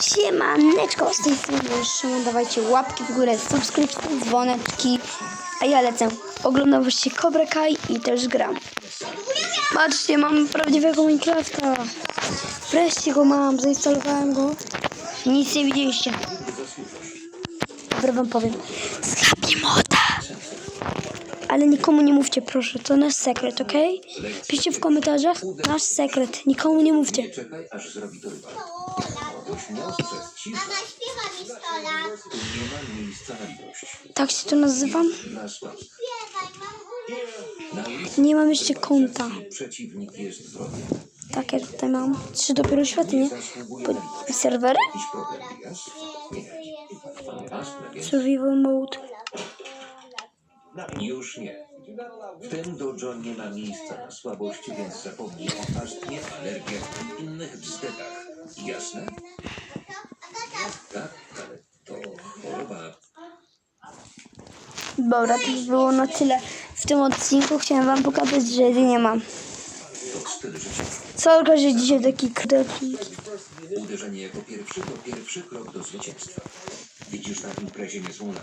Siemaneczko, z tej strony Szymon, dawajcie łapki w górę, subskrypcje, dzwoneczki, a ja lecę. Oglądam właśnie Cobra Kai i też gram. Patrzcie, mam prawdziwego Minecrafta. Wreszcie go mam, zainstalowałem go. Nic nie widzieliście. Dobra wam powiem. Złapię moda. Ale nikomu nie mówcie, proszę, to nasz sekret, ok? Piszcie w komentarzach, nasz sekret, nikomu nie mówcie. Mama śpiewa mi 100 lat. Nie ma miejsca na litość. Tak się to nazywam? Na słabstwo. Śpiewaj, mamo. Na ulicy Nie mam jeszcze konta. przeciwnik jest wrogiem. Tak, ja tutaj mam. Trzy dopiero światy, nie? Zasługuje Po, serwery? Jakiś problem, Diaz? Nie. Survival mode. Już nie. W tym dojo nie ma miejsca na słabość, więc zapomnij o astmie, alergiach i innych bzdetach. Jasne? Tak, ale to choroba Dobra, to już było na tyle. W tym odcinku chciałem wam pokazać, że nie mam. to styl życia. Okaże dzisiaj taki odcinki. Uderzenie jako pierwszy to pierwszy krok do zwycięstwa. Widzisz na imprezie niezłą